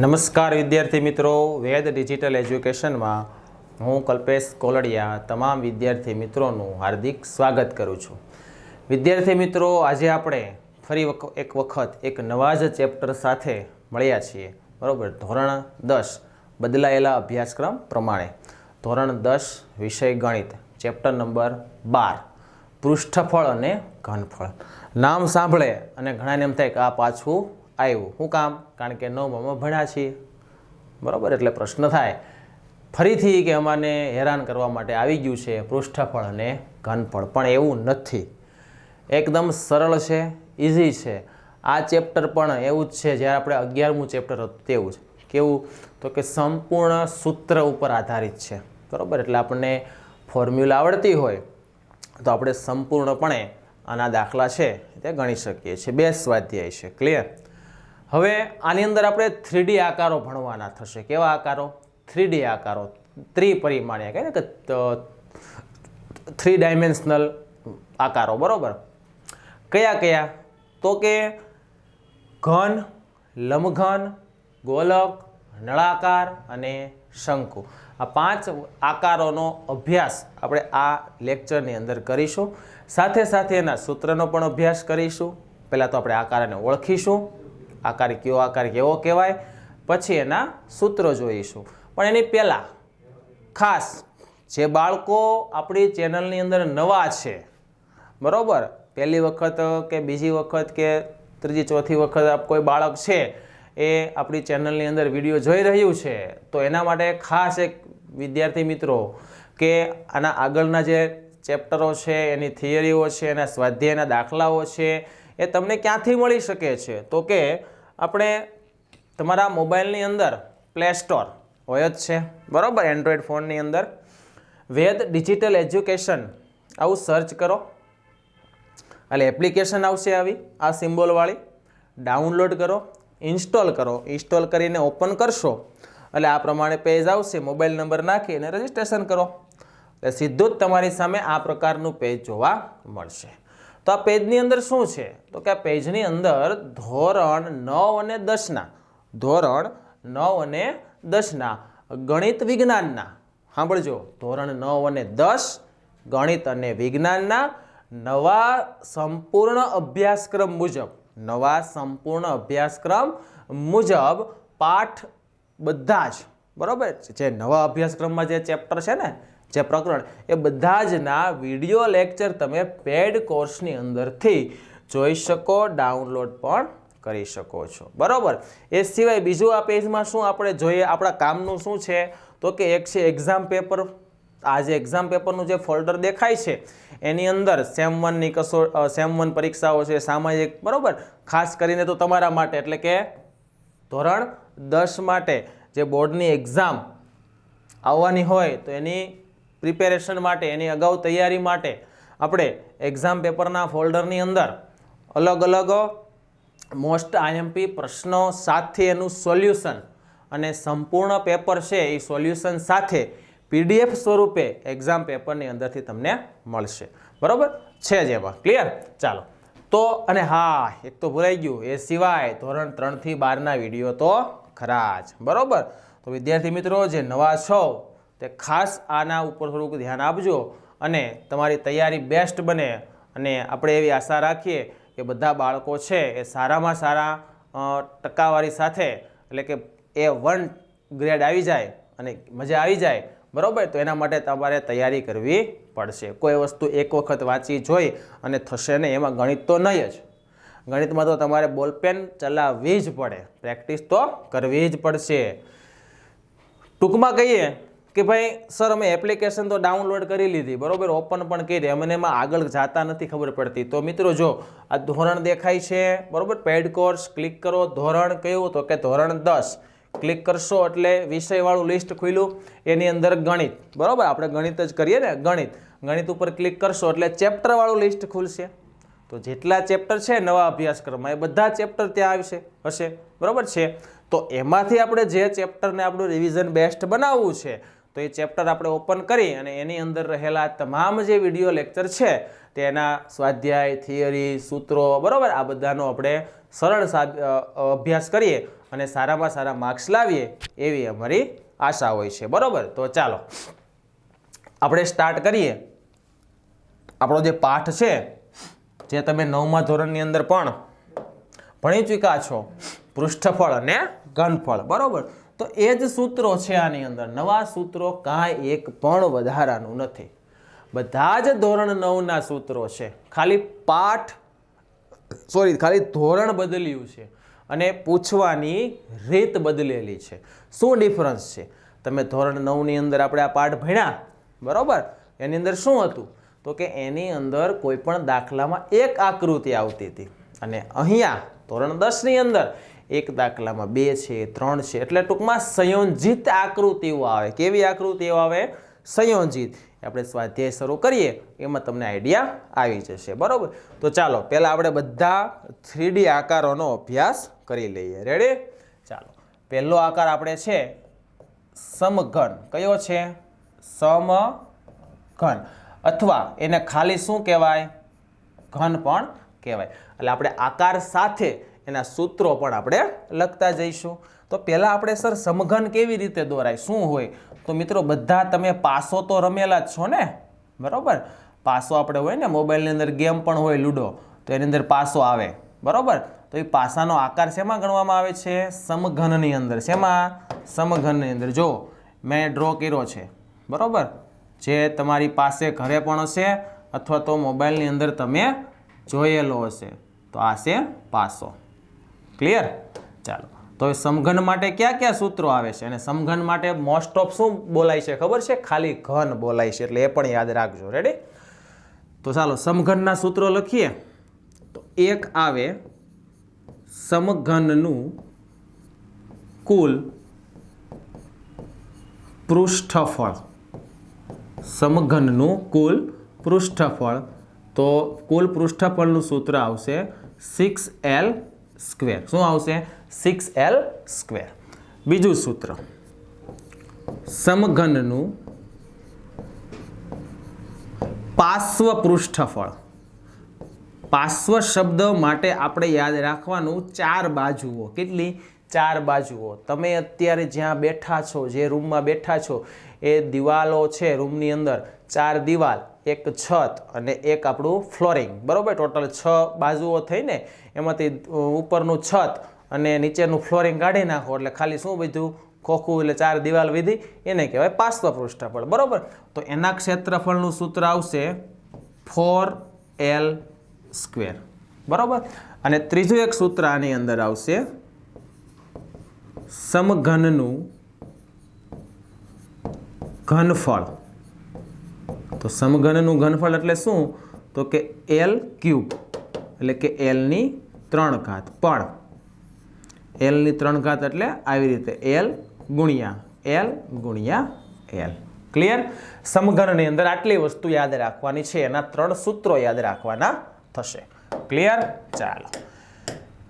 નમસ્કાર વિદ્યાર્થી મિત્રો, વેદ ડિજિટલ એજ્યુકેશનમાં હું કલ્પેશ કોલડિયા તમામ વિદ્યાર્થી મિત્રોનું હાર્દિક સ્વાગત કરું છું. વિદ્યાર્થી મિત્રો, આજે આપણે ફરી એક વખત એક નવા જ ચેપ્ટર સાથે મળ્યા છીએ. બરાબર? ધોરણ દસ, બદલાયેલા અભ્યાસક્રમ પ્રમાણે. ધોરણ દસ, વિષય ગણિત, ચેપ્ટર નંબર બાર, પૃષ્ઠફળ અને ઘનફળ. નામ સાંભળે અને ઘણાને એમ થાય કે આ પાછું આવ્યું. શું કામ? કારણ કે નવમામાં ભણ્યા છીએ. બરાબર? એટલે પ્રશ્ન થાય. ફરીથી કે અમાને હેરાન કરવા માટે આવી ગયું છે પૃષ્ઠફળ અને ઘનફળ. પણ એવું નથી. એકદમ સરળ છે ઇઝી છે. આ ચેપ્ટર પણ એવું જ છે, જ્યારે આપણે અગિયારમું ચેપ્ટર હતું તેવું જ. કેવું? તો કે સંપૂર્ણ સૂત્ર ઉપર આધારિત છે. બરાબર? એટલે આપણને ફોર્મ્યુલા આવડતી હોય તો આપણે સંપૂર્ણપણે આના દાખલા છે તે ગણી શકીએ છીએ. બે સ્વાધ્યાય છે. ક્લિયર? હવે આની અંદર આપણે થ્રીડી આકારો ભણવાના થશે. કેવા આકારો? થ્રીડી આકારો. ત્રિપરિમાણીય કહે ને કે થ્રી ડાયમેન્શનલ આકારો. બરાબર? કયા કયા? તો કે ઘન લંબઘન ગોલક, નળાકાર અને શંકુ. આ પાંચ આકારોનો અભ્યાસ આપણે આ લેક્ચરની અંદર કરીશું. સાથે સાથે એના સૂત્રનો પણ અભ્યાસ કરીશું. પહેલાં તો આપણે આકારને ઓળખીશું. આકાર કયો આકાર કેવો કહેવાય? પછી એના સૂત્રો જોઈશું. પણ એની પહેલાં ખાસ જે બાળકો આપણી ચેનલની અંદર નવા છે, બરાબર? પહેલી વખત કે બીજી વખત કે ત્રીજી, ચોથી વખત આપ કોઈ બાળક છે, એ આપણી ચેનલની અંદર વીડિયો જોઈ રહ્યું છે, તો એના માટે ખાસ એક વિદ્યાર્થી મિત્રો કે આના આગળના જે ચેપ્ટરો છે, એની થિયરીઓ છે, એના સ્વાધ્યાયના દાખલાઓ છે, એ તમને ક્યાંથી મળી શકે છે? તો કે આપણે તમારા મોબાઈલની અંદર પ્લે સ્ટોર હોય જ છે. બરાબર? એન્ડ્રોઈડ ફોનની અંદર. Ved digital education. આવું સર્ચ કરો. એટલે એપ્લિકેશન આવશે આવી, આ સિમ્બોલવાળી ડાઉનલોડ કરો ઇન્સ્ટોલ કરો. ઇન્સ્ટોલ કરીને ઓપન કરશો. એટલે આ પ્રમાણે પેજ આવશે, મોબાઈલ નંબર નાખી અને રજિસ્ટ્રેશન કરો. એટલે સીધું જ તમારી સામે આ પ્રકારનું પેજ જોવા મળશે. તો આ પેજની અંદર શું છે? તો કે આ પેજની અંદર ધોરણ નવ અને દસના, ધોરણ નવ અને દસના, ગણિત વિજ્ઞાનના, સાંભળજો, ધોરણ નવ અને દસ, ગણિત અને વિજ્ઞાનના નવા સંપૂર્ણ અભ્યાસક્રમ મુજબ, નવા સંપૂર્ણ અભ્યાસક્રમ મુજબ પાઠ બધા જ, બરાબર? જે નવા અભ્યાસક્રમમાં જે ચેપ્ટર છે ને જે પ્રકરણ એ બધા જ ના વીડિયો લેક્ચર તમે પેડ કોર્સની અંદરથી જોઈ શકો, ડાઉનલોડ પણ કરી શકો છો. બરાબર? એ સિવાય બીજું આ પેજમાં શું આપણે જોઈએ? આપણા કામનું શું છે? તો કે એક છે એક્ઝામ પેપર આ જે એક્ઝામ પેપરનું જે ફોલ્ડર દેખાય છે, એની અંદર સેમ વનની કસો સેમ વન પરીક્ષાઓ છે સામાયિક બરાબર? ખાસ કરીને તો તમારા માટે, એટલે કે ધોરણ દસ માટે જે બોર્ડની એક્ઝામ આવવાની હોય તો એની પ્રિપેરેશન માટે, એની અગાઉ તૈયારી માટે આપણે એક્ઝામ પેપરના ફોલ્ડરની અંદર અલગ અલગ મોસ્ટ આઈએમપી પ્રશ્નો સાથે એનું સોલ્યુશન અને સંપૂર્ણ પેપર છે, એ સોલ્યુશન સાથે પીડીએફ સ્વરૂપે એક્ઝામ પેપરની અંદરથી તમને મળશે. બરાબર? છે જ એમાં. ક્લિયર ચાલો. તો, અને હા, એક તો ભૂલાઈ ગયું. એ સિવાય ધોરણ ત્રણથી બારના વીડિયો તો ખરા જ. બરાબર? તો વિદ્યાર્થી મિત્રો, જે નવા છો તે ખાસ આના ઉપર થોડુંક ધ્યાન આપજો અને તમારી તૈયારી બેસ્ટ બને. અને આપણે એવી આશા રાખીએ કે બધા બાળકો છે એ સારામાં સારા ટકાવારી સાથે, એટલે કે એ વન ગ્રેડ આવી જાય અને મજા આવી જાય, બરાબર? તો એના માટે તમારે તૈયારી કરવી પડશે. કોઈ વસ્તુ એક વખત વાંચી જોઈ અને થશે ને એમાં ગણિત તો નહીં જ. ગણિતમાં તો તમારે બોલપેન ચલાવવી જ પડે. પ્રેક્ટિસ તો કરવી જ પડશે. ટૂંકમાં કહીએ કે ભાઈ, સર, અમે એપ્લિકેશન તો ડાઉનલોડ કરી લીધી, બરાબર? ઓપન પણ કરી. અમને એમાં આગળ જતા નથી ખબર પડતી. તો મિત્રો, જો આ ધોરણ દેખાય છે, બરાબર? પેડ કોર્સ ક્લિક કરો. ધોરણ કયું? તો કે ધોરણ દસ. ક્લિક કરશો એટલે વિષયવાળું લિસ્ટ ખુલ્યું. એની અંદર ગણિત. બરાબર? આપણે ગણિત જ કરીએ ને? ગણિત. ગણિત ઉપર ક્લિક કરશો એટલે ચેપ્ટરવાળું લિસ્ટ ખુલશે. તો જેટલા ચેપ્ટર છે, નવા અભ્યાસક્રમમાં, એ બધા ચેપ્ટર ત્યાં આવશે, હશે. બરાબર છે? તો એમાંથી આપણે જે ચેપ્ટરને આપણું રિવિઝન બેસ્ટ બનાવવું છે તો એ ચેપ્ટર આપણે ઓપન કરી અને એની અંદર રહેલા તમામ જે વીડિયો લેક્ચર છે, તેના સ્વાધ્યાય, થિયરી, સૂત્રો, બરાબર, આ બધાનો આપણે સરળ અભ્યાસ કરીએ અને સારામાં સારા માર્ક્સ લાવીએ એવી અમારી આશા હોય છે. બરાબર? તો ચાલો. આપણે સ્ટાર્ટ કરીએ. આપણો જે પાઠ છે, જે તમે નવમા ધોરણની અંદર પણ ભણી ચૂક્યા છો, પૃષ્ઠફળ અને ઘનફળ. બરોબર? તો એ જ સૂત્રો છે આની અંદર. નવા સૂત્રો કાંઈ એક પણ વધારાનું નથી. બધા જ ધોરણ નવના સૂત્રો છે. ખાલી પાઠ, સોરી, ખાલી ધોરણ બદલ્યું છે અને પૂછવાની રીત બદલેલી છે. શું ડિફરન્સ છે? તમે ધોરણ નવની અંદર આપણે આ પાઠ ભણ્યા, બરાબર? એની અંદર શું હતું? તો કે એની અંદર કોઈ પણ દાખલામાં એક આકૃતિ આવતી હતી. અને અહીંયા ધોરણ દસની અંદર એક દાખલામાં બે છે, ત્રણ છે. એટલે ટૂંકમાં સંયોજિત આકૃતિઓ આવે. કેવી આકૃતિઓ આવે? સંયોજિત. આપણે સ્વાધ્યાય શરૂ કરીએ, એમાં તમને આઈડિયા આવી જશે. બરાબર? તો ચાલો, પહેલાં આપણે બધા થ્રીડી આકારોનો અભ્યાસ કરી લઈએ. રેડી ચાલો. પહેલો આકાર આપણે છે, સમઘન. કયો છે? સમઘન. અથવા એને ખાલી શું કહેવાય? ઘન પણ કહેવાય. એટલે આપણે આકાર સાથે એના સૂત્રો પણ આપણે લખતા જઈશું. તો પહેલાં આપણે, સર, સમઘન કેવી રીતે દોરાય? શું હોય? તો મિત્રો, બધા તમે પાસો તો રમેલા જ છો ને? બરાબર? પાસો આપણે હોય ને, મોબાઈલની અંદર ગેમ પણ હોય, લૂડો, તો એની અંદર પાસો આવે. બરાબર? તો એ પાસાનો આકાર શેમાં ગણવામાં આવે છે? સમઘનની અંદર. શેમાં? સમઘનની અંદર. જો, મેં ડ્રો કર્યો છે. બરાબર? જે તમારી પાસે ઘરે પણ હશે અથવા તો મોબાઈલની અંદર તમે જોયેલો હશે. તો આ છે પાસો. ક્લિયર ચાલો. તો એ સમઘન માટે ક્યાં ક્યાં સૂત્રો આવે છે? અને સમઘન માટે મોસ્ટ ઓફ શું બોલાય છે ખબર છે? ખાલી ઘન બોલાય છે, એટલે એ પણ યાદ રાખજો. રેડી તો ચાલો, સમઘનના સૂત્રો લખીએ. તો એક આવે, સમઘનનું કુલ પૃષ્ઠફળ. સમઘનનું કુલ પૃષ્ઠફળ. તો કુલ પૃષ્ઠફળનું સૂત્ર આવશે સિક્સ એલ સ્ક્વેર. શું આવશે? Six L square. બીજું સૂત્ર. સમઘનનું પાર્શ્વ પૃષ્ઠફળ પાર્શ્વ શબ્દ માટે આપણે યાદ રાખવાનું ચાર બાજુઓ. કેટલી? ચાર બાજુઓ. તમે અત્યારે જ્યાં બેઠા છો, જે રૂમમાં બેઠા છો, એ દિવાલો છે રૂમની અંદર. ચાર દિવાલ. એક છત અને એક આપણું ફ્લોરિંગ બરોબર? ટોટલ છ બાજુઓ થઈને એમાંથી ઉપરનું છત અને નીચેનું ફ્લોરિંગ કાઢી નાખો. એટલે ખાલી શું બધું? ખોખું એટલે ચાર દિવાલ વિધિ. એને કહેવાય પાર્શ્વ પૃષ્ઠફળ. બરાબર? તો એના ક્ષેત્રફળનું સૂત્ર આવશે ફોર એલ સ્ક્વેર બરાબર? અને ત્રીજું એક સૂત્ર આની અંદર આવશે સમઘનનું ઘનફળ. તો સમઘનનું ઘનફળ એટલે શું? તો કે એલ ક્યુબ એટલે કે એલની ત્રણ ઘાત પણ એલની ત્રણ ઘાત એટલે આવી રીતે એલ ગુણ્યા એલ ગુણ્યા એલ ક્લિયર સમઘનની અંદર આટલી વસ્તુ યાદ રાખવાની છે. એના ત્રણ સૂત્રો યાદ રાખવાના થશે. ક્લિયર ચાલો.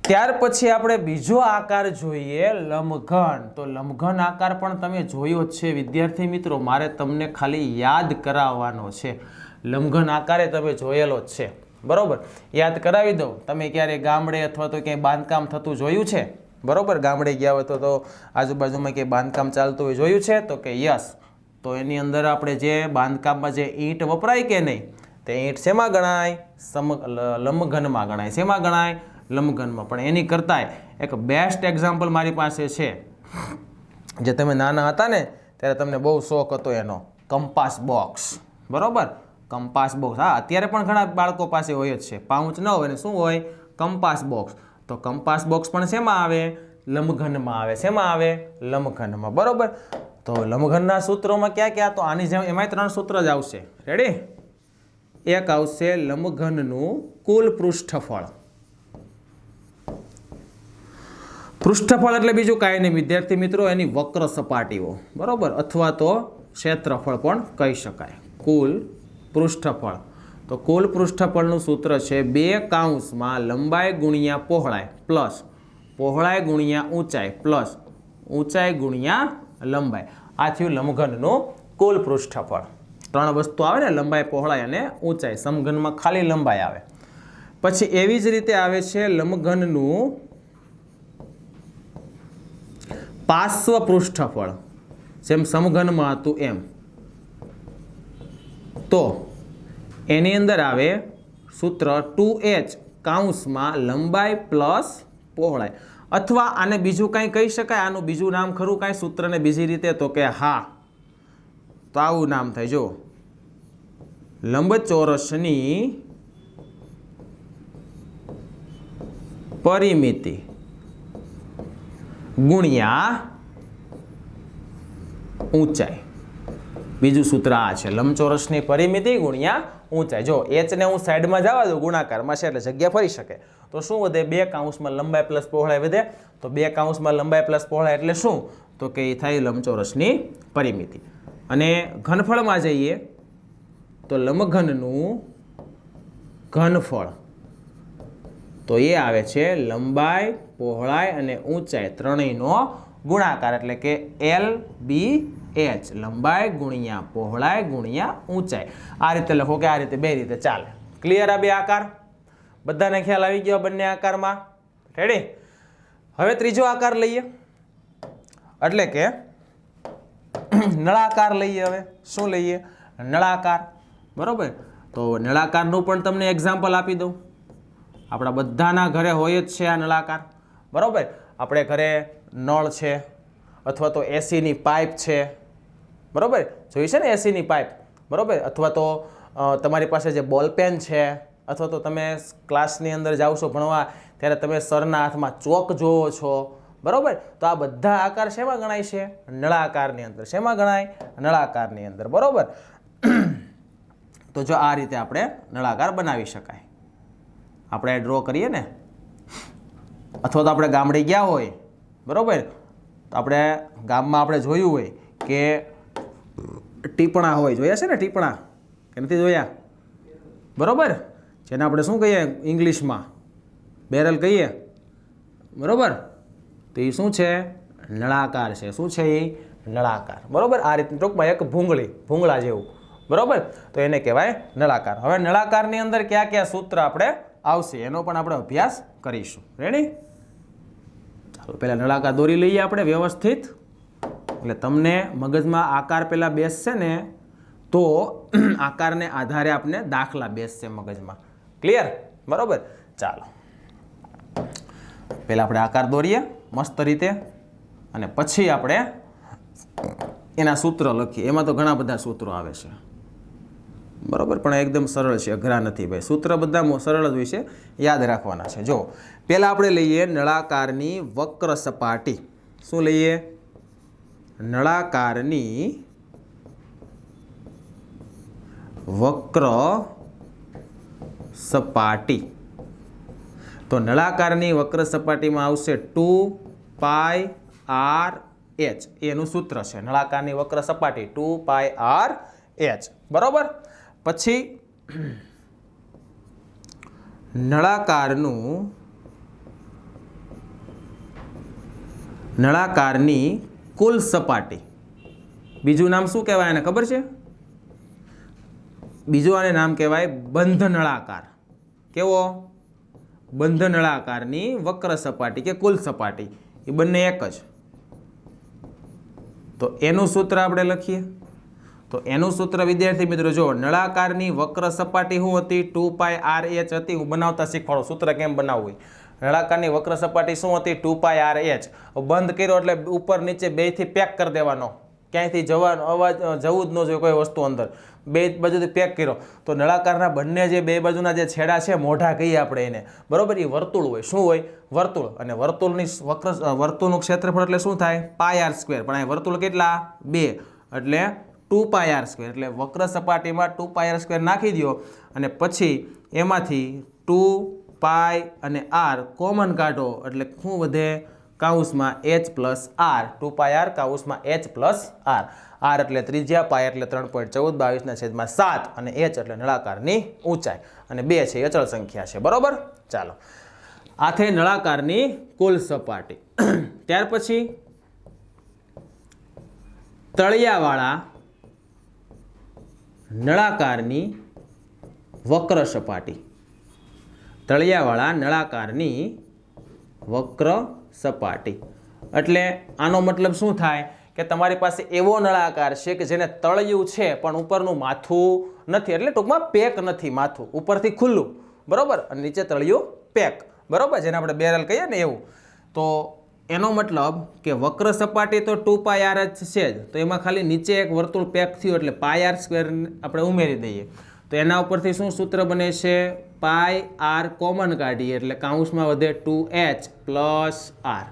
ત્યાર પછી આપણે બીજો આકાર જોઈએ લંબઘન તો લંબઘન આકાર પણ તમે જોયો જ છે. વિદ્યાર્થી મિત્રો, મારે તમને ખાલી યાદ કરાવવાનો છે. લંબઘન આકારે તમે જોયેલો જ છે. બરાબર? યાદ કરાવી દઉં. તમે ક્યારે ગામડે અથવા તો ક્યાંય બાંધકામ થતું જોયું છે? બરાબર? ગામડે ગયા હોય તો આજુબાજુમાં ક્યાંય બાંધકામ ચાલતું હોય જોયું છે? તો કે યસ. તો એની અંદર આપણે જે બાંધકામમાં જે ઈંટ વપરાય કે નહીં, તે ઈંટ શેમાં ગણાય? સમ લંબઘનમાં ગણાય. શેમાં ગણાય? લંબઘનમાં પણ એની કરતાંય એક બેસ્ટ એક્ઝામ્પલ મારી પાસે છે. જે તમે નાના હતા ને, ત્યારે તમને બહુ શોખ હતો એનો. કંપાસ બોક્સ બરાબર? કંપાસ બોક્સ હા, અત્યારે પણ ઘણા બાળકો પાસે હોય જ છે. પાઉચ ન હોય ને શું હોય? કંપાસ બોક્સ તો કંપાસ બોક્સ પણ શેમાં આવે? લંબઘનમાં આવે. શેમાં આવે? લંબઘનમાં બરાબર? તો લંબઘનના સૂત્રોમાં ક્યાં ક્યાં? તો આની જેમ એમાંય ત્રણ સૂત્ર જ આવશે. રેડી એક આવશે લંબઘનનું કુલ પૃષ્ઠફળ પૃષ્ઠફળ એટલે બીજું કાંઈ નહીં. વિદ્યાર્થી મિત્રો, એની વક્ર સપાટીઓ. બરાબર? અથવા તો ક્ષેત્રફળ પણ કહી શકાય. કુલ પૃષ્ઠફળ. તો કુલ પૃષ્ઠફળનું સૂત્ર છે બે કાઉન્સમાં લંબાઈ ગુણ્યા પહોળાઈ પ્લસ પહોળાઈ ગુણ્યા ઊંચાઈ પ્લસ ઊંચાઈ ગુણ્યા લંબાઈ. આ થયું લંબઘનનું કુલ પૃષ્ઠફળ. ત્રણ વસ્તુ આવે ને, લંબાઈ, પહોળાઈ અને ઊંચાઈ. સમઘનમાં ખાલી લંબાઈ આવે. પછી એવી જ રીતે આવે છે લંબઘનનું પાર્શ્વ પૃષ્ઠફળ જેમ સમઘનમાં હતું એમ. તો એની અંદર આવે સૂત્ર ટુ એચ કાઉન્સમાં લંબાઈ પ્લસ પહોળાઈ. અથવા આને બીજું કાંઈ કહી શકાય, આનું બીજું નામ ખરું કાંઈ સૂત્રને બીજી રીતે તો કે હા. તો આવું નામ થાય જો લંબચોરસની પરિમિતિ. ગુણ્યા ઊંચાઈ. બીજું સૂત્ર આ છે. લંબચોરસની પરિમિતિ ગુણ્યા ઊંચાઈ. જો એચને હું સાઈડમાં જવા દઉં, ગુણાકારમાં છે એટલે જગ્યા ફરી શકે. તો શું વધે? બે કાઉન્સમાં લંબાઈ પ્લસ પહોળાઈ વધે. તો બે કાઉન્સમાં લંબાઈ પ્લસ પહોળાઈ એટલે શું? તો કે એ થાય લંબચોરસની પરિમિતિ. અને ઘનફળમાં જઈએ તો લંબઘનનું ઘનફળ તો એ આવે છે લંબાઈ, પહોળાઈ અને ઊંચાઈ ત્રણેયનો ગુણાકાર એટલે કે એલ બી એચ લંબાઈ ગુણ્યા પહોળાઈ ગુણ્યા ઊંચાઈ. આ રીતે લખો કે આ રીતે બે રીતે ચાલે. ક્લિયર આ બે આકાર? બધાને ખ્યાલ આવી ગયો બંને આકારમાં? રેડી હવે ત્રીજો આકાર લઈએ. એટલે કે નળાકાર લઈએ હવે. શું લઈએ? નળાકાર. બરાબર? તો નળાકારનું પણ તમને એક્ઝામ્પલ આપી દઉં. આપણા બધાના ઘરે હોય જ છે આ નળાકાર. બરાબર? આપણે ઘરે નળ છે અથવા તો એસીની પાઇપ છે. બરાબર? જોઈ છે ને એસીની પાઇપ? બરોબર? અથવા તો તમારી પાસે જે બોલપેન છે, અથવા તો તમે ક્લાસની અંદર જાઓ છો ભણવા, ત્યારે તમે સરના હાથમાં ચોક જોવો છો. બરાબર? તો આ બધા આકાર શેમાં ગણાય છે? નળાકારની અંદર. શેમાં ગણાય? નળાકારની અંદર. બરોબર? તો જો આ રીતે આપણે નળાકાર બનાવી શકાય. આપણે ડ્રો કરીએ ને, અથવા તો આપણે ગામડે ગયા હોય, બરોબર? તો આપણે ગામમાં આપણે જોયું હોય કે ટીપણા હોય, જોયા છે ને ટીપણા? કે નથી જોયા? બરોબર? જેને આપણે શું કહીએ, ઇંગ્લિશમાં? બેરલ કહીએ? બરોબર? તો એ શું છે? નળાકાર છે. શું છે એ નળાકાર. બરાબર? આ રીતની ટૂંકમાં એક ભૂંગળી, ભૂંગળા જેવું. બરાબર? તો એને કહેવાય નળાકાર. હવે નળાકારની અંદર કયા કયા સૂત્ર આપણે આવશે. એનો પણ આપણે અભ્યાસ કરીશું. રેડી ચાલો, પહેલાં નળાકાર દોરી લઈએ આપણે, વ્યવસ્થિત. એટલે તમને મગજમાં આકાર પહેલાં બેસશે ને, તો આકારને આધારે આપણે દાખલા બેસશે મગજમાં. ક્લિયર બરોબર? ચાલો. પહેલાં આપણે આકાર દોરીએ, મસ્ત રીતે. અને પછી આપણે એના સૂત્રો લખીએ. એમાં તો ઘણા બધા સૂત્રો આવે છે. બરોબર? પણ એકદમ સરળ છે, અઘરા નથી ભાઈ. સૂત્ર બધા સરળ જ હોય છે, યાદ રાખવાના છે. જો, પહેલાં આપણે લઈએ નળાકારની વક્ર સપાટી. શું લઈએ? નળાકારની વક્ર સપાટી. તો નળાકારની વક્ર સપાટીમાં આવશે ટુ પાય આર એચ. એનું સૂત્ર છે, નળાકારની વક્ર સપાટી, ટુ પાય આર એચ. બરોબર? પછી નળાકારનું નળાકારની કુલ સપાટી. બીજું નામ શું કહેવાય એને ખબર છે? બીજું આને નામ કહેવાય બંધ નળાકાર કેવો? બંધ નળાકારની વક્ર સપાટી કે કુલ સપાટી. એ બંને એક જ. તો એનું સૂત્ર આપણે લખીએ. તો એનું સૂત્ર વિદ્યાર્થી મિત્રો જો નળાકારની વક્ર સપાટી શું હતી? ટુ પાય આર એચ હતી. હું બનાવતા શીખવાડું. સૂત્ર કેમ બનાવવું નળાકારની વક્ર સપાટી શું હતી? Two pi R H. બંધ કર્યો એટલે ઉપર નીચે બેથી પેક કરી દેવાનો. ક્યાંયથી? જવાનો, અવાજ જવું જ ન જોઈએ કોઈ વસ્તુ અંદર. બે બાજુથી પેક કર્યો. તો નળાકારના બંને જે બે બાજુના જે છેડા છે, મોઢા કહીએ આપણે એને. બરોબર? એ વર્તુળ હોય. શું હોય? વર્તુળ. અને વર્તુળની વક્ર વર્તુળનું ક્ષેત્રફળ એટલે શું થાય? Pi R square. પણ આ વર્તુળ કેટલા? બે. એટલે ટુ પાય આર સ્ક્વેર એટલે વક્ર સપાટીમાં ટુ પાય આર સ્ક્વેર નાખી દો અને પછી એમાંથી ટુ પાય અને આર કોમન કાઢો એટલે શું વધે કાઉસમાં H plus R. Two pi R કાઉસમાં H plus R. R એટલે ત્રિજ્યા, પાય એટલે ત્રણ પોઈન્ટ ચૌદ, બાવીસના છેદમાં સાત અને એચ એટલે નળાકારની ઊંચાઈ. અને બે છે અચળ સંખ્યા છે. બરાબર? ચાલો. આ થઈ નળાકારની કુલ સપાટી. ત્યાર પછી તળિયાવાળા નળાકારની વક્ર સપાટી. તળિયાવાળા નળાકારની વક્ર સપાટી. એટલે આનો મતલબ શું થાય? કે તમારી પાસે એવો નળાકાર છે કે જેને તળિયું છે, પણ ઉપરનું માથું નથી. એટલે ટૂંકમાં પેક નથી માથું. ઉપરથી ખુલ્લું. બરાબર? અને નીચે તળિયું પેક. બરાબર? જેને આપણે બેરલ કહીએ ને એવું. તો એનો મતલબ કે વક્ર સપાટી તો ટુ પાય આર જ છે જ. તો એમાં ખાલી નીચે એક વર્તુળ પેક થયું એટલે પાય આર સ્ક્વેર આપણે ઉમેરી દઈએ. તો એના ઉપરથી શું સૂત્ર બને છે? પાય આર કોમન કાઢીએ એટલે કાઉન્સમાં વધે ટુ એચ પ્લસ આર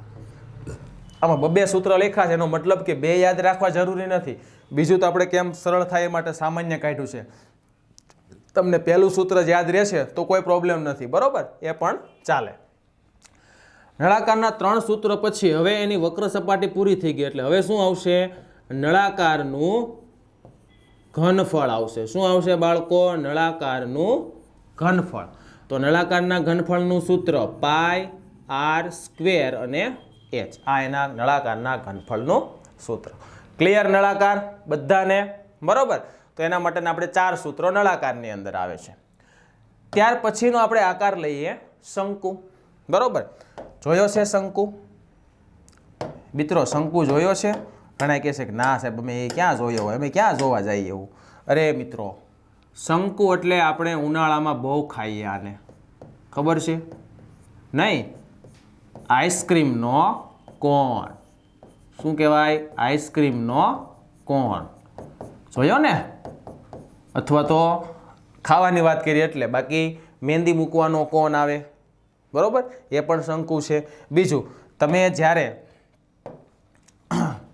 આમાં બબે સૂત્ર લેખા છે, એનો મતલબ કે બે યાદ રાખવા જરૂરી નથી. બીજું તો આપણે કેમ સરળ થાય એ માટે સામાન્ય કાઢ્યું છે. તમને પહેલું સૂત્ર યાદ રહેશે તો કોઈ પ્રોબ્લેમ નથી. બરોબર? એ પણ ચાલે. નળાકારના ત્રણ સૂત્રો પછી હવે એની વક્ર સપાટી પૂરી થઈ ગઈ એટલે હવે શું આવશે? નળાકારનું ઘનફળ આવશે. શું આવશે બાળકો? નળાકારનું ઘનફળ. તો નળાકારના ઘનફળનું સૂત્ર પાય આર, સ્ક્વેર અને એચ. આ એના નળાકારના ઘનફળનું સૂત્ર. ક્લિયર નળાકાર? બધાને? બરાબર? તો એના માટેના આપણે ચાર સૂત્રો નળાકારની અંદર આવે છે. ત્યાર પછીનો આપણે આકાર લઈએ શંકુ. બરોબર? જોયો છે શંકુ? મિત્રો, શંકુ જોયો છે ઘણા કહે છે કે, ના સાહેબ, અમે એ ક્યાં જોયો? હોય અમે ક્યાં જોવા જઈએ એવું? અરે મિત્રો, શંકુ એટલે આપણે ઉનાળામાં બહુ ખાઈએ આને. ખબર છે? નહીં. આઈસ્ક્રીમનો કોણ? શું કહેવાય? આઈસ્ક્રીમનો કોણ? જોયો ને? અથવા તો ખાવાની વાત કરીએ એટલે બાકી મહેંદી મૂકવાનો કોણ આવે? બરોબર? એ પણ શંકુ છે. બીજું, તમે જ્યારે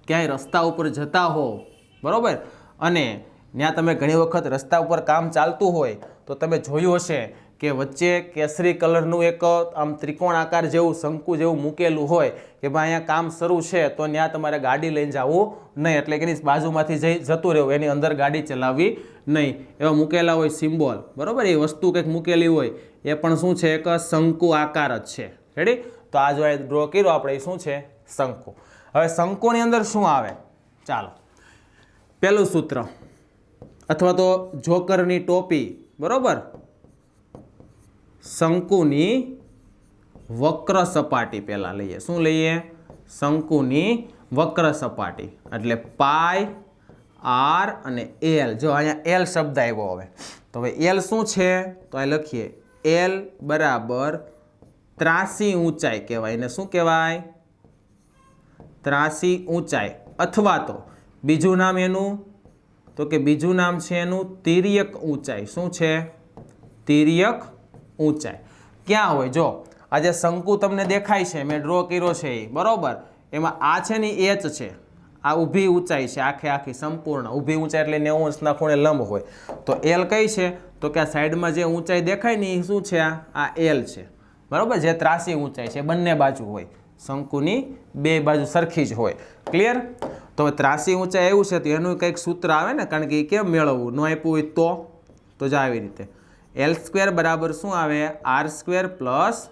ક્યાંય રસ્તા ઉપર જતા હો, બરોબર? અને ત્યાં તમે ઘણી વખત રસ્તા ઉપર કામ ચાલતું હોય, તો તમે જોયું હશે કે વચ્ચે કેસરી કલરનું એક, આમ ત્રિકોણ આકાર જેવું શંકુ જેવું મૂકેલું હોય કે ભાઈ અહીંયા કામ શરૂ છે, તો ત્યાં તમારે ગાડી લઈને જવું નહીં. એટલે કે એની બાજુમાંથી જઈ જતું રહેવું, એની અંદર ગાડી ચલાવવી નહીં. એવા મૂકેલા હોય સિમ્બોલ. બરાબર? એ વસ્તુ કંઈક મૂકેલી હોય. એ પણ શું છે? એક શંકુ આકાર જ છે. રેડી તો આ જો ડ્રો કર્યો, આપણે શું છે? શંકુ. હવે શંકુની અંદર શું આવે? ચાલો. પહેલું સૂત્ર. અથવા તો જોકરની ટોપી. બરોબર? શંકુની વક્ર સપાટી પહેલાં લઈએ. શું લઈએ? શંકુની વક્ર સપાટી. એટલે પાય, આર અને એલ. જો અહીંયા એલ શબ્દ આવ્યો હવે. તો હવે એલ શું છે? તો અહીં લખીએ. એલ બરાબર ત્રાસી ઊંચાઈ કહેવાય. એને શું કહેવાય? ત્રાસી ઊંચાઈ. અથવા તો બીજું નામ એનું? તો કે બીજું નામ છે એનું તિર્યક ઊંચાઈ. શું છે? તિર્યક ઊંચાઈ. ક્યાં હોય? જો આ જે શંકુ તમને દેખાય છે, મેં ડ્રો કર્યો છે એ. બરાબર? એમાં આ છે ને એચ છે. આ ઊભી ઊંચાઈ છે, આખે આખી, સંપૂર્ણ. ઊભી ઊંચાઈ એટલે નેવું અંશના ખૂણે લંબ હોય. તો એલ કઈ છે? તો કે આ સાઈડમાં જે ઊંચાઈ દેખાય ને એ શું છે? આ એલ છે. બરાબર? જે ત્રાસી ઊંચાઈ છે, બંને બાજુ હોય. શંકુની બે બાજુ સરખી જ હોય. ક્લિયર તો ત્રાસી ઊંચાઈ એવું છે, તો એનું કંઈક સૂત્ર આવે ને, કારણ કે એ કેમ મેળવવું? ન આપ્યું હોય તો? તો જ આવી રીતે. એલ સ્ક્વેર બરાબર શું આવે? R square plus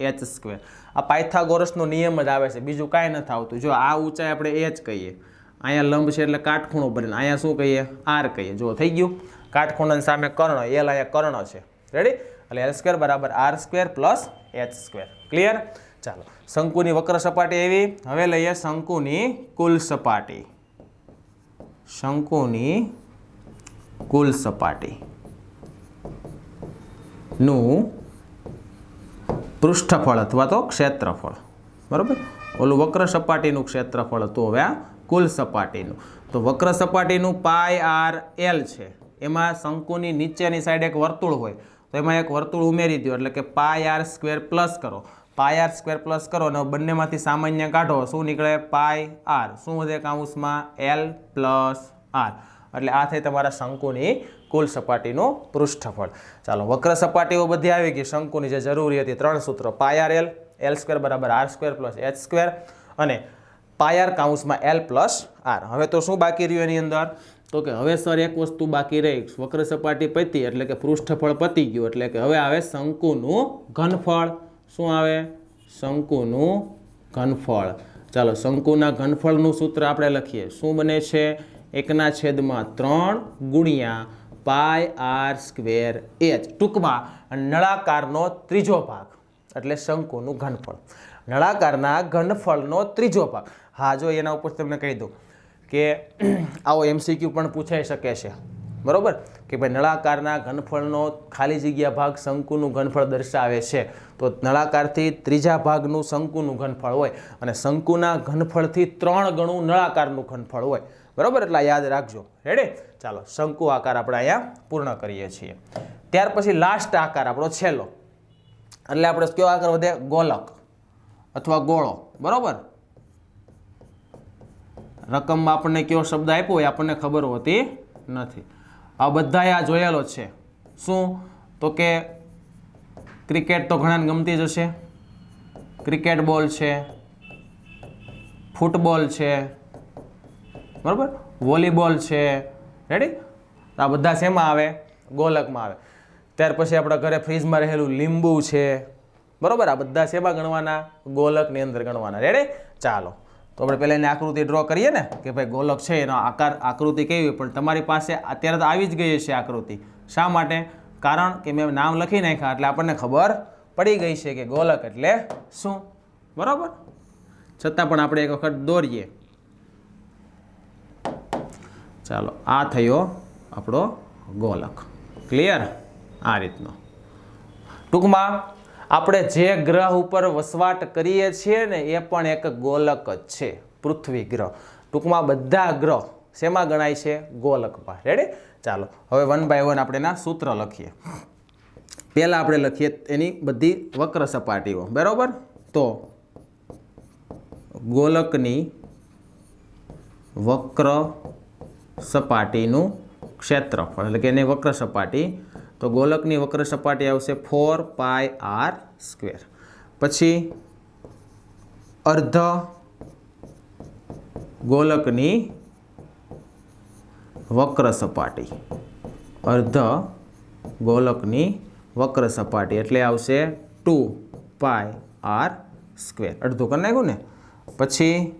H square. આ પાયથાગોરસનો નિયમ જ આવે છે. બીજું કાંઈ નથી આવતું. જો આ ઊંચાઈ આપણે એચ કહીએ. અહીંયા લંબ છે એટલે કાટખૂણો બને અહીંયા શું કહીએ? આર કહીએ. જો થઈ ગયું? કાટખૂણાની સામે કર્ણ. એલ અહીંયા કર્ણ છે. રેડી એટલે એલ સ્ક્વેર બરાબર R square plus H square. Clear ચાલો. શંકુની વક્ર સપાટી એવી. હવે લઈએ શંકુની કુલ સપાટી. શંકુની કુલ સપાટી. નું પૃષ્ઠફળ અથવા તો ક્ષેત્રફળ. બરાબર? ઓલું વક્ર સપાટીનું ક્ષેત્રફળ હતું હવે આ કુલ સપાટીનું. તો વક્ર સપાટીનું પાય આર એલ છે. એમાં શંકુની નીચેની સાઈડ એક વર્તુળ હોય. તો એમાં એક વર્તુળ ઉમેરી દો એટલે કે પાય આર સ્ક્વેર પ્લસ કરો. પાય આર સ્ક્વેર પ્લસ કરો અને બંનેમાંથી સામાન્ય કાઢો. શું નીકળે? Pi R. શું વધે કાઉન્સમાં એલ પ્લસ આર. એટલે આ થઈ તમારા શંકુની કુલ સપાટીનું પૃષ્ઠફળ. ચાલો, વક્ર સપાટીઓ બધી આવી ગઈ. શંકુની જે જરૂરી હતી ત્રણ સૂત્રો pi r L L square બરાબર R square plus H square અને પાયર કાઉન્સમાં એલ પ્લસ આર હવે તો શું બાકી રહ્યું એની અંદર? તો કે હવે સર એક વસ્તુ બાકી રહી. વક્ર સપાટી પતી એટલે કે પૃષ્ઠફળ પતી ગયું. એટલે કે હવે આવે શંકુનું ઘનફળ. શું આવે? શંકુનું ઘનફળ. ચાલો, શંકુના ઘનફળનું સૂત્ર આપણે લખીએ. શું બને છે? એકના છેદમાં ત્રણ ગુણ્યા પાય આર સ્ક્વેર એચ ટૂંકમાં નળાકારનો ત્રીજો ભાગ, એટલે શંકુનું ઘનફળ. નળાકારના ઘનફળનો ત્રીજો ભાગ. હા, જો એના ઉપર તમને કહી દઉં કે, આવો એમસીક્યુ પણ પૂછાઈ શકે છે. બરોબર? કે ભાઈ નળાકારના ઘનફળનો ખાલી જગ્યા ભાગ શંકુનું ઘનફળ દર્શાવે છે. તો નળાકારથી ત્રીજા ભાગનું શંકુનું ઘનફળ હોય અને શંકુના ઘનફળથી ત્રણ ગણું નળાકારનું ઘનફળ હોય. બરાબર? એટલે યાદ રાખજો. રેડે ચાલો, શંકુ આકાર આપણે અહીંયા પૂર્ણ કરીએ છીએ. ત્યાર પછી લાસ્ટ આકાર, આપણો છેલ્લો. એટલે આપણે કયો આકાર વધે? ગોલક અથવા ગોળો. બરાબર? રકમમાં આપણને કયો શબ્દ આપ્યો હોય? આપણને ખબર હોતી નથી. આ બધાએ આ જોયેલો છે. શું? તો કે ક્રિકેટ તો ઘણાને ગમતી જ હશે. ક્રિકેટ બોલ છે. ફૂટબોલ છે. બરાબર? વોલીબોલ છે. રેડી આ બધા શેમાં આવે? ગોલકમાં આવે. ત્યાર પછી આપણા ઘરે ફ્રીજમાં રહેલું લીંબુ છે. બરાબર? આ બધા શેમાં ગણવાના? ગોલકની અંદર ગણવાના. રેડી ચાલો. તો આપણે પહેલાં એની આકૃતિ ડ્રો કરીએ ને, કે ભાઈ ગોલક છે, એનો આકાર, આકૃતિ કેવી, પણ તમારી પાસે અત્યારે તો આવી જ ગઈ છે આકૃતિ. શા માટે? કારણ કે મેં નામ લખી નાખ્યા, એટલે આપણને ખબર પડી ગઈ છે કે ગોલક એટલે શું? બરાબર? છતાં પણ આપણે એક વખત દોરીએ. ચાલો, આ થયો આપણો ગોલક. ક્લિયર આ રીતનો. ટૂંકમાં આપણે જે ગ્રહ ઉપર વસવાટ કરીએ છીએ ને એ પણ એક ગોલક જ છે, પૃથ્વી ગ્રહ. ટૂંકમાં બધા ગ્રહ શેમાં ગણાય છે? ગોલકમાં. રેડી ચાલો, હવે વન બાય વન આપણે એના સૂત્ર લખીએ. પહેલાં આપણે લખીએ એની બધી વક્ર સપાટીઓ. બરાબર? તો ગોલકની વક્ર સપાટીનું ક્ષેત્રફળ, એટલે કે એની વક્ર સપાટી તો ગોલકની વક્ર સપાટી આવશે ફોર પાય આર સ્ક્વેર. પછી અર્ધ ગોલકની વક્ર સપાટી. અર્ધ ગોલકની વક્ર સપાટી એટલે આવશે ટુ પાય આર સ્ક્વેર. અડધું કરી નાખ્યું ને? પછી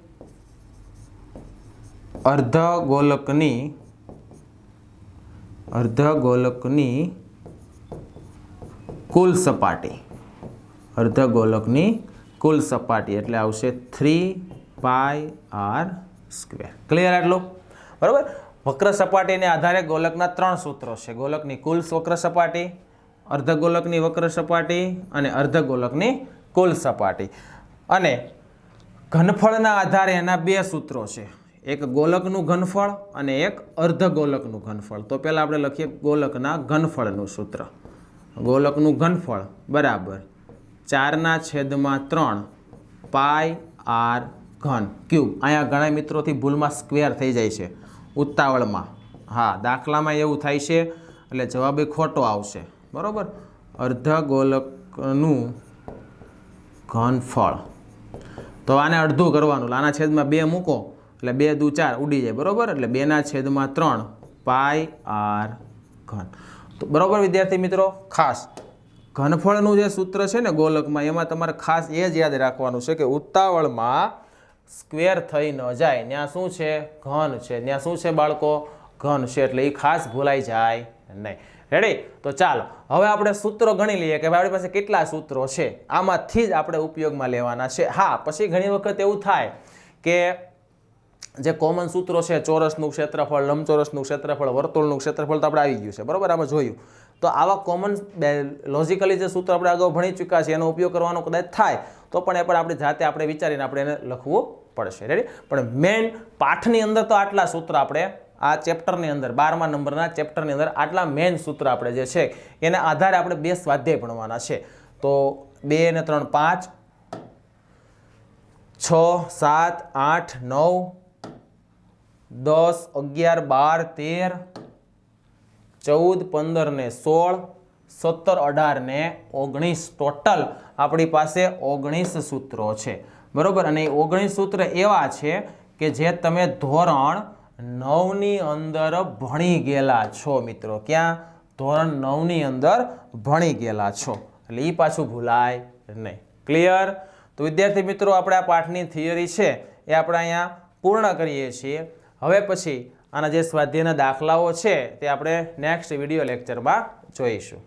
અર્ધ ગોલકની અર્ધ ગોલકની કુલ સપાટી. અર્ધ ગોલકની કુલ સપાટી એટલે આવશે three pi R square. Clear આટલું? બરાબર? વક્ર સપાટીને આધારે ગોલકના ત્રણ સૂત્રો છે. ગોલકની કુલ વક્ર સપાટી, અર્ધ ગોલકની વક્ર સપાટી અને અર્ધ ગોલકની કુલ સપાટી. અને ઘનફળના આધારે એના બે સૂત્રો છે. એક ગોલકનું ઘનફળ અને એક અર્ધ ગોલકનું ઘનફળ. તો પહેલાં આપણે લખીએ ગોલકના ઘનફળનું સૂત્ર. ગોલકનું ઘનફળ, બરાબર. ચારના છેદમાં ત્રણ પાય આર ઘન. ક્યુબ. અહીંયા ઘણા મિત્રોથી ભૂલમાં સ્ક્વેર થઈ જાય છે. ઉતાવળમાં. હા, દાખલામાં એવું થાય છે, એટલે જવાબ ખોટો આવશે. બરાબર? અર્ધ ગોલકનું ઘનફળ. તો આને અડધું કરવાનું. આના છેદમાં બે મૂકો, એટલે બે દુ ચાર ઉડી જાય. બરાબર? એટલે બેના છેદમાં ત્રણ પાય આર ઘન. તો બરાબર વિદ્યાર્થી મિત્રો, ખાસ. ઘનફળનું જે સૂત્ર છે ને ગોલકમાં, એમાં તમારે ખાસ એ જ યાદ રાખવાનું છે કે ઉતાવળમાં સ્ક્વેર થઈ ન જાય. ત્યાં શું છે? ઘન છે. ત્યાં શું છે બાળકો? ઘન છે. એટલે એ ખાસ ભૂલાઈ જાય નહીં. રેડી તો ચાલો, હવે આપણે સૂત્રો ગણી લઈએ કે ભાઈ આપણી પાસે કેટલા સૂત્રો છે. આમાંથી જ આપણે ઉપયોગમાં લેવાના છે. હા, પછી ઘણી વખત એવું થાય કે જે કોમન સૂત્રો છે, ચોરસનું ક્ષેત્રફળ, લંબચોરસનું ક્ષેત્રફળ, વર્તુળનું ક્ષેત્રફળ તો આપણે આવી ગયું છે. બરાબર? આમાં જોયું. તો આવા કોમન લોજિકલી જે સૂત્ર આપણે અગાઉ ભણી ચૂક્યા છે એનો ઉપયોગ કરવાનો કદાચ થાય, તો પણ એ પણ આપણી જાતે આપણે વિચારીને આપણે એને લખવું પડશે. રેડી પણ મેઇન પાઠની અંદર તો આટલા સૂત્ર આપણે, આ ચેપ્ટરની અંદર, બારમા નંબરના ચેપ્ટરની અંદર આટલા મેઇન સૂત્ર આપણે જે છે, એના આધારે આપણે બે સ્વાધ્યાય ભણવાના છે. તો બે ને ત્રણ પાંચ, છ, સાત, આઠ, નવ દસ, અગિયાર, બાર, તેર, ચૌદ, પંદર ને સોળ, સત્તર, અઢાર ને ઓગણીસ. ટોટલ આપણી પાસે ઓગણીસ સૂત્રો છે. બરાબર? અને એ ઓગણીસ સૂત્ર એવા છે કે જે તમે ધોરણ નવની અંદર ભણી ગયેલા છો મિત્રો. ક્યાં? ધોરણ નવની અંદર ભણી ગયેલા છો. એટલે એ પાછું ભૂલાય નહીં. ક્લિયર તો વિદ્યાર્થી મિત્રો, આપણે આ પાઠની થિયરી છે એ આપણે અહીંયા પૂર્ણ કરીએ છીએ. હવે પછી આના જે સ્વાધ્યાયના દાખલાઓ છે તે આપણે નેક્સ્ટ વીડિયો લેક્ચરમાં જોઈશું.